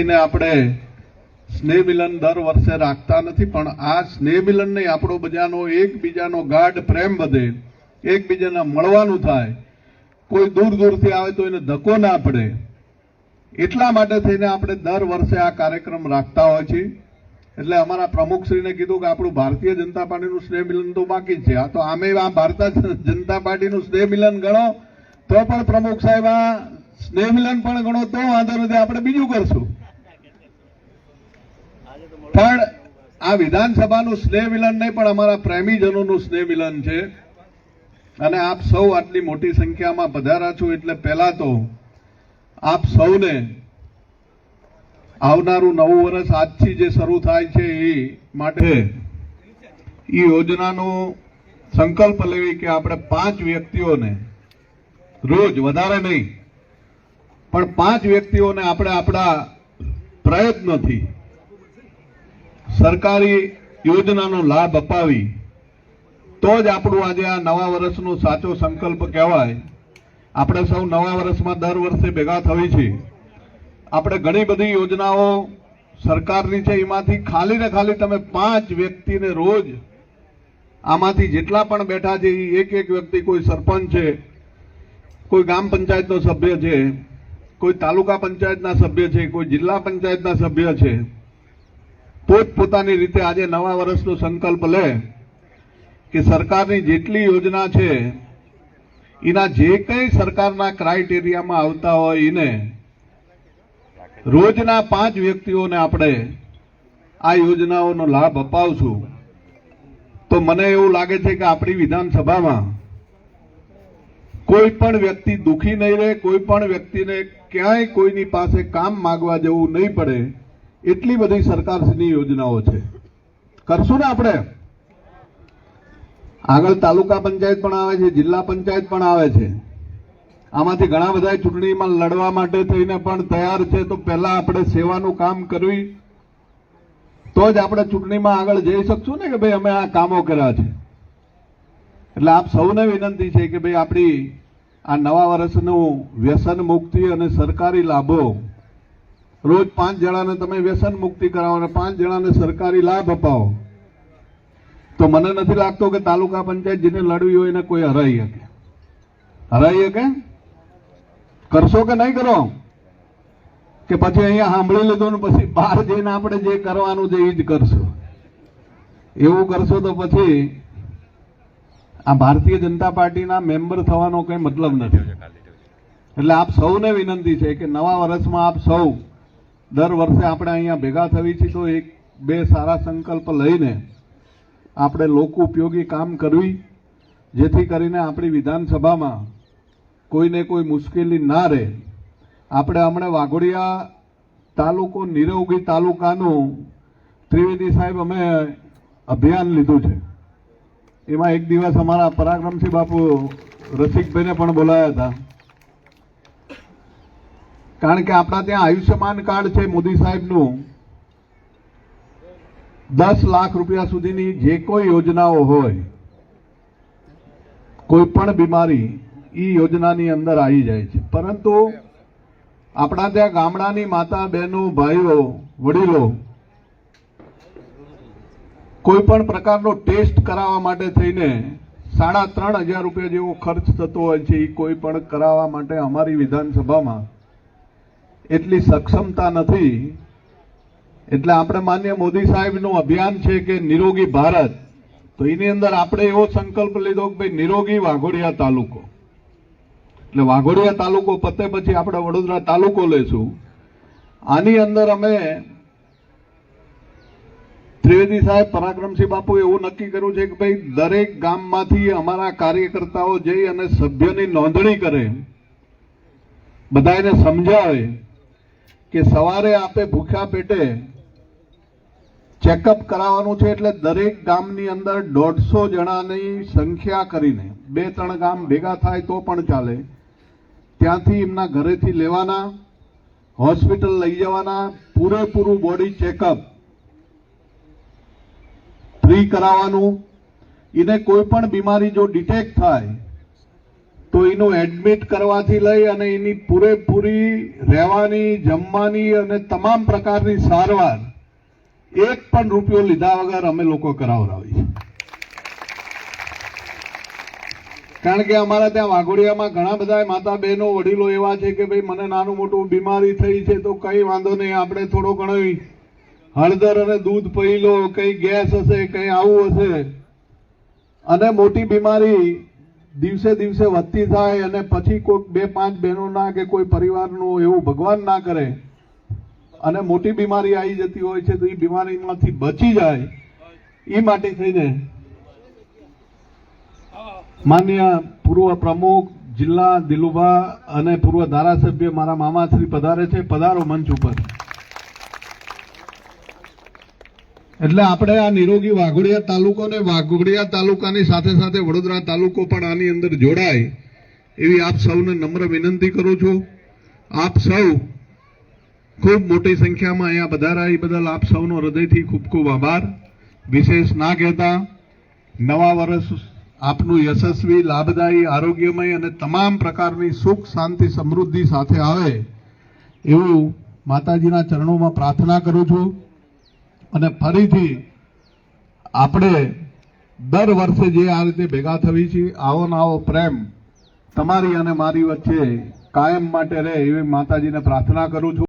થઈને આપણે સ્નેહ મિલન દર વર્ષે રાખતા નથી, પણ આ સ્નેહ મિલન નહીં આપણો બધાનો, એકબીજાનો ગાઢ પ્રેમ વધે, એકબીજાને મળવાનું થાય. કોઈ દૂર દૂરથી આવે તો એને ધક્કો ના પડે. એટલા માટે થઈને આપણે દર વર્ષે આ કાર્યક્રમ રાખતા હોય છે એટલે અમારા પ્રમુખશ્રીને કીધું કે આપણું ભારતીય જનતા પાર્ટીનું સ્નેહ મિલન તો બાકી છે. આ તો આમે આ ભારતીય જનતા પાર્ટીનું સ્નેહ મિલન ગણો, તો પણ પ્રમુખ સાહેબ આ સ્નેહ મિલન પણ ગણો, તો વાંધો નથી, આપણે બીજું કરશું. પણ આ વિધાનસભાનું સ્નેહ મિલન નહીં, પણ અમારા પ્રેમીજનોનું સ્નેહ મિલન છે. અને આપ સૌ આટલી મોટી સંખ્યામાં પધારા છો એટલે પહેલા તો આપ સૌને આવનારું નવું વર્ષ આજથી જે શરૂ થાય છે એ માટે એ યોજનાનો સંકલ્પ લેવી કે આપણે પાંચ વ્યક્તિઓને રોજ વધારે નહીં, પણ પાંચ વ્યક્તિઓને આપણે આપણા પ્રયત્નોથી સરકારી યોજનાનો લાભ અપાવી, તો જ આપણું આજે આ નવા વર્ષનો સાચો સંકલ્પ કહેવાય. આપણે સૌ નવા વર્ષમાં દર વર્ષે ભેગા થવી છે. આપણે ઘણી બધી યોજનાઓ સરકારની છે, એમાંથી ખાલી ને ખાલી તમે પાંચ વ્યક્તિને રોજ આમાંથી જેટલા પણ બેઠા છે એ એક એક વ્યક્તિ કોઈ સરપંચ છે, કોઈ ગ્રામ પંચાયતનો સભ્ય છે, કોઈ તાલુકા પંચાયતના સભ્ય છે, કોઈ જિલ્લા પંચાયતના સભ્ય છે. પોતપોતાની રીતે આજે નવા વર્ષનો સંકલ્પ લે કે સરકારની જેટલી યોજના છે, એના જે કંઈ સરકારના ક્રાઇટેરિયામાં આવતા હોય એને રોજના પાંચ વ્યક્તિઓને આપણે આ યોજનાઓનો લાભ અપાવશું. તો મને એવું લાગે છે કે આપણી વિધાનસભામાં કોઈ પણ વ્યક્તિ દુખી નહીં રહે, કોઈ પણ વ્યક્તિને ક્યાંય કોઈની પાસે કામ માગવા જવું નહીં પડે એટલી બધી સરકારની યોજનાઓ છે. કરશું ને આપણે? આગળ તાલુકા પંચાયત પણ આવે છે, જિલ્લા પંચાયત પણ આવે છે. આમાંથી ઘણા બધા ચૂંટણીમાં લડવા માટે થઈને પણ તૈયાર છે, તો પહેલા આપણે સેવાનું કામ કરવી. તો જ આપણે ચૂંટણીમાં આગળ જઈ શકશું ને કે ભાઈ અમે આ કામો કર્યા છે. એટલે આપ સૌને વિનંતી છે કે ભાઈ આપણી આ નવા વર્ષનું વ્યસન મુક્તિ અને સરકારી લાભો રોજ પાંચ જણાને તમે વ્યસન મુક્તિ કરાવો અને પાંચ જણાને સરકારી લાભ અપાવો. તો મને નથી લાગતો કે તાલુકા પંચાયત જેને લડવી હોય એને કોઈ હરાઈ શકે. હરાઈ શકે? કરશો કે નહીં કરો? કે પછી અહીંયા સાંભળી લીધું ને પછી બહાર જઈને આપણે જે કરવાનું છે એ જ કરશું. એવું કરશો તો પછી આ ભારતીય જનતા પાર્ટીના મેમ્બર થવાનો કંઈ મતલબ નથી. એટલે આપ સૌને વિનંતી છે કે નવા વર્ષમાં આપ સૌ દર વર્ષે આપણે અહીંયા ભેગા થવી છીએ તો એક બે સારા સંકલ્પ લઈને આપણે લોકો ઉપયોગી કામ કરવી, જેથી કરીને આપણી વિધાનસભામાં કોઈને કોઈ મુશ્કેલી ના રહે. આપણે હમણાં વાઘોડિયા તાલુકો નિરોગી તાલુકાનું ત્રિવેદી સાહેબ અમે અભિયાન લીધું છે. એમાં એક દિવસ અમારા પરાક્રમસિંહ બાપુ રસિકભાઈને પણ બોલાયા હતા. કારણ કે આપણા ત્યાં આયુષ્યમાન કાર્ડ છે મોદી સાહેબનું. દસ લાખ રૂપિયા સુધીની જે કોઈ યોજનાઓ હોય, કોઈ પણ બીમારી એ યોજનાની અંદર આવી જાય છે. પરંતુ આપણા ત્યાં ગામડાની માતા, બહેનો, ભાઈઓ, વડીલો કોઈ પણ પ્રકારનો ટેસ્ટ કરાવવા માટે થઈને સાડા ત્રણ હજાર રૂપિયા જેવો ખર્ચ થતો હોય છે એ કોઈ પણ કરાવવા માટે અમારી વિધાનસભામાં એટલી સક્ષમતા નથી. એટલે આપણે માન્ય મોદી સાહેબનું અભિયાન છે કે નિરોગી ભારત. તો એની અંદર આપણે એવો સંકલ્પ લીધો કે ભાઈ નિરોગી વાઘોડિયા તાલુકો. એટલે વાઘોડિયા તાલુકો પતે પછી આપણે વડોદરા તાલુકો લેશું આની અંદર અમે ત્રિવેદી સાહેબ, પરાક્રમસિંહ બાપુ એવું નક્કી કર્યું છે કે ભાઈ દરેક ગામમાંથી અમારા કાર્યકર્તાઓ જઈ અને સભ્યની નોંધણી કરે. બધાને સમજાવે. કે સવારે આપે ભૂખ્યા પેટે ચેકઅપ કરાવવાનું છે એટલે દરેક ગામની અંદર દોઢસો જણાની સંખ્યા કરીને, બે ત્રણ ગામ ભેગા થાય તો પણ ચાલે. ત્યાંથી એમના ઘરેથી લેવાના, હોસ્પિટલ લઈ જવાના, પૂરેપૂરું બોડી ચેકઅપ ફ્રી કરાવવાનું. એને કોઈ પણ બીમારી જો ડિટેક્ટ થાય તો એનું એડમિટ કરવાથી લઈ અને એની પૂરેપૂરી રહેવાની, જમવાની અને તમામ પ્રકારની સારવાર એક પણ રૂપિયો લીધા વગર અમે લોકો કરાવડાવી કારણ કે અમારા ત્યાં વાઘોડિયામાં ઘણા બધા માતા બહેનો વડીલો એવા છે કે ભાઈ, મને નાનું મોટું બીમારી થઈ છે, તો કઈ વાંધો નહીં, આપણે થોડો ઘણો હળદર અને દૂધ પી લો, કઈ ગેસ હશે, કઈ આવું હશે. અને મોટી બીમારી દિવસે દિવસે વધતી થાય અને પછી કોઈક બે પાંચ બહેનોના કે કોઈ પરિવારનું એવું ભગવાન ના કરે અને મોટી બીમારી આવી જતી હોય છે તો એ બીમારીમાંથી બચી જાય, એ માટે થઈને માન્ય પૂર્વ પ્રમુખ, જિલ્લા દિલુભા અને પૂર્વ ધારાસભ્ય મારા મામાશ્રી પધારે છે. પધારો મંચ ઉપર. એટલે આપણે આ નિરોગી વાઘોડિયા તાલુકો ને વાઘોડિયા તાલુકાની સાથે સાથે વડોદરા તાલુકો પણ આની અંદર જોડાય, એવી આપ સૌને નમ્ર વિનંતી કરું છું. આપ સૌ ખૂબ મોટી સંખ્યામાં અહીંયા પધાર્યા એ બદલ આપ સૌનો હૃદયથી ખૂબ ખૂબ આભાર. વિશેષ ના કહેતા, નવા વર્ષ આપનું યશસ્વી, લાભદાયી, આરોગ્યમય અને તમામ પ્રકારની સુખ, શાંતિ, સમૃદ્ધિ સાથે આવે, એવું માતાજીના ચરણોમાં પ્રાર્થના કરું છું. અને ફરીથી આપણે દર વર્ષે જે આ રીતે ભેગા થવી છીએ આવો આવો પ્રેમ તમારી અને મારી વચ્ચે કાયમ માટે રહે એવી માતાજીને પ્રાર્થના કરું છું.